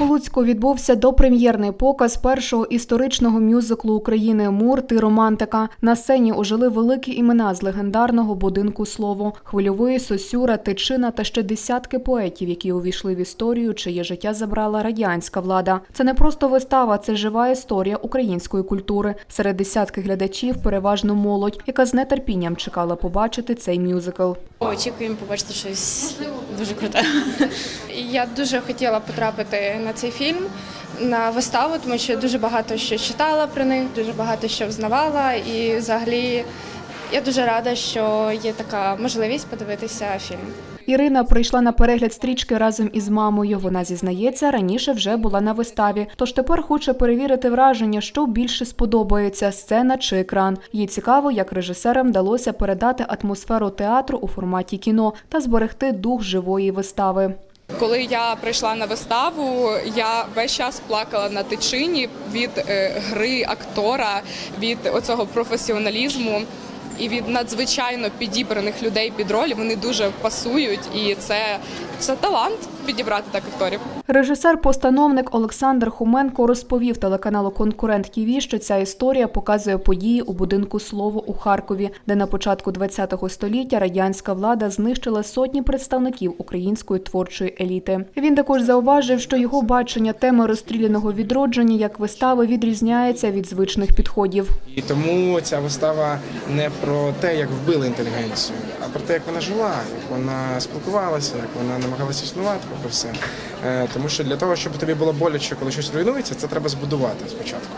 У Луцьку відбувся допрем'єрний показ першого історичного мюзиклу України Мур ти романтика. На сцені ожили великі імена з легендарного будинку слово Хвильової, Сосюра, Тичина та ще десятки поетів, які увійшли в історію, чиє життя забрала радянська влада. Це не просто вистава, це жива історія української культури. Серед десятки глядачів переважно молодь, яка з нетерпінням чекала побачити цей мюзикл. Очікуємо побачити щось дуже круте. Я дуже хотіла потрапити на цей фільм, на виставу, тому що дуже багато що читала про них, дуже багато що взнавала. І взагалі я дуже рада, що є така можливість подивитися фільм. Ірина прийшла на перегляд стрічки разом із мамою. Вона зізнається, раніше вже була на виставі, тож тепер хоче перевірити враження, що більше сподобається сцена чи екран. Їй цікаво, як режисерам вдалося передати атмосферу театру у форматі кіно та зберегти дух живої вистави. Коли я прийшла на виставу, я весь час плакала на тичині від е, гри актора, від оцього професіоналізму і від надзвичайно підібраних людей під роль. Вони дуже пасують, і це, це талант підібрати так акторів. Режисер-постановник Олександр Хуменко розповів телеканалу Конкурент ТІВІ, що ця історія показує події у будинку слово у Харкові, де на початку ХХ століття радянська влада знищила сотні представників української творчої еліти. Він також зауважив, що його бачення теми розстріляного відродження як вистави відрізняється від звичних підходів. І тому ця вистава не про те, як вбили інтелігенцію, а про те, як вона жила, як вона спілкувалася, як вона намагалася існувати, попри все. Е, Тому що для того, щоб тобі було боляче, коли щось руйнується, це треба збудувати спочатку.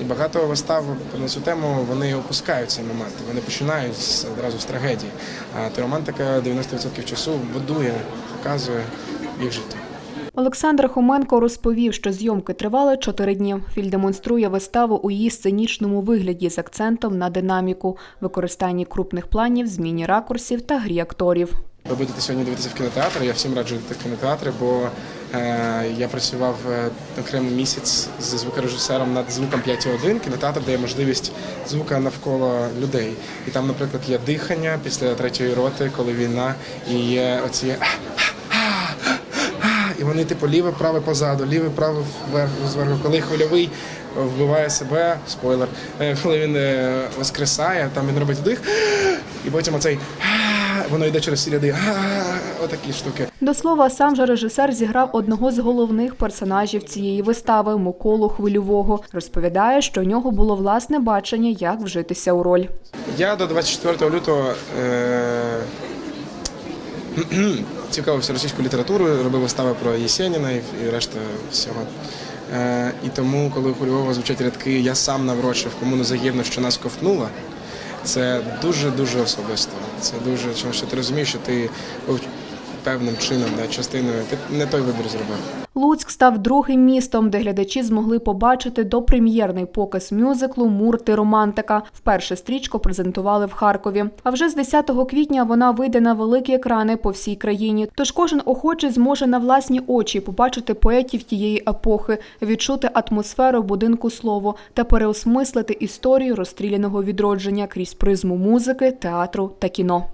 І багато вистав на цю тему вони опускають цей момент. Вони починають одразу з трагедії. А то романтика 90% часу будує, показує їх життя. Олександр Хоменко розповів, що зйомки тривали чотири дні. Фільм демонструє виставу у її сценічному вигляді з акцентом на динаміку, використанні крупних планів, зміні ракурсів та грі акторів. Ви будете сьогодні дивитися в кінотеатр. Я всім раджу в кінотеатри, бо е, я працював е, окремий місяць з звукорежисером над звуком 5.1. Кінотеатр дає можливість звука навколо людей. І там, наприклад, є дихання після третьої роти, коли війна, і є оці. І вони, типу, ліве, праве позаду, ліве, праве вверх, зверху. Коли хвильовий вбиває себе, спойлер, е, коли він е, воскресає, там він робить вдих, і потім оцей воно йде через всі ряди. Отакі штуки. До слова, сам же режисер зіграв одного з головних персонажів цієї вистави Миколу Хвильового. Розповідає, що у нього було власне бачення, як вжитися у роль. Я до 24 лютого е- цікавився російською літературою, робив вистави про Єсеніна і, решта всього. Е- і тому, коли у Львова звучать рядки, я сам наврочив кому не загідно, що нас ковтнула. Це дуже дуже особисто. Це дуже тому що ти розумієш, що ти певним чином, да, частиною. Ти не той вибір зробив. Луцьк став другим містом, де глядачі змогли побачити допрем'єрний показ мюзиклу Мур ти романтика. Вперше стрічку презентували в Харкові. А вже з 10 квітня вона вийде на великі екрани по всій країні. Тож кожен охочий зможе на власні очі побачити поетів тієї епохи, відчути атмосферу будинку слово та переосмислити історію розстріляного відродження крізь призму музики, театру та кіно.